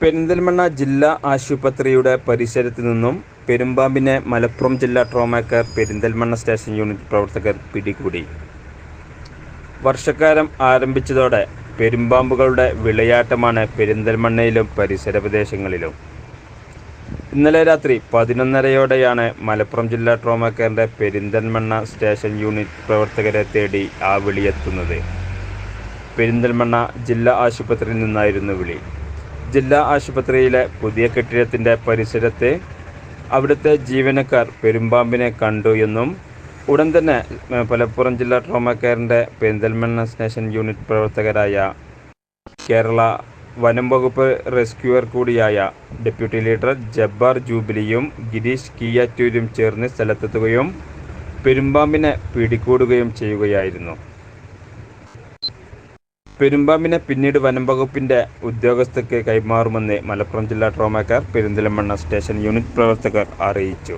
പെരിന്തൽമണ്ണ ജില്ലാ ആശുപത്രിയുടെ പരിസരത്ത് നിന്നും പെരുമ്പാമ്പിനെ മലപ്പുറം ജില്ലാ trauma care Perinthalmanna station unit പ്രവർത്തകർ പിടികൂടി. വർഷക്കാലം ആരംഭിച്ചതോടെ പെരുമ്പാമ്പുകളുടെ വിളയാട്ടമാണ് പെരിന്തൽമണ്ണയിലും പരിസര പ്രദേശങ്ങളിലും. ഇന്നലെ രാത്രി പതിനൊന്നരയോടെയാണ് മലപ്പുറം ജില്ലാ ട്രോമാ കെയറിന്റെ പെരിന്തൽമണ്ണ സ്റ്റേഷൻ യൂണിറ്റ് പ്രവർത്തകരെ തേടി ആ വിളിയെത്തുന്നത് പെരിന്തൽമണ്ണ ജില്ലാ ആശുപത്രിയിൽ നിന്നായിരുന്നു വിളി. ജില്ലാ ആശുപത്രിയിലെ പുതിയ കെട്ടിടത്തിന്റെ പരിസരത്ത് അവിടുത്തെ ജീവനക്കാർ പെരുമ്പാമ്പിനെ കണ്ടു എന്നും ഉടൻ തന്നെ മലപ്പുറം ജില്ലാ ട്രോമ കെയറിന്റെ പെരിന്തൽമണ്ണ സ്റ്റേഷൻ യൂണിറ്റ് പ്രവർത്തകരായ കേരള വനം വകുപ്പ് റെസ്ക്യൂവർ കൂടിയായ ഡെപ്യൂട്ടി ലീഡർ ജബ്ബാർ ജൂബിലിയും ഗിരീഷ് കീയാറ്റൂരും ചേർന്ന് സ്ഥലത്തെത്തുകയും പെരുമ്പാമ്പിനെ പിടികൂടുകയും ചെയ്യുകയായിരുന്നു. പെരുമ്പാമ്പിനെ പിന്നീട് വനം വകുപ്പിന്റെ കൈമാറുമെന്ന് മലപ്പുറം ജില്ലാ trauma care Perinthalmanna station unit പ്രവർത്തകർ അറിയിച്ചു.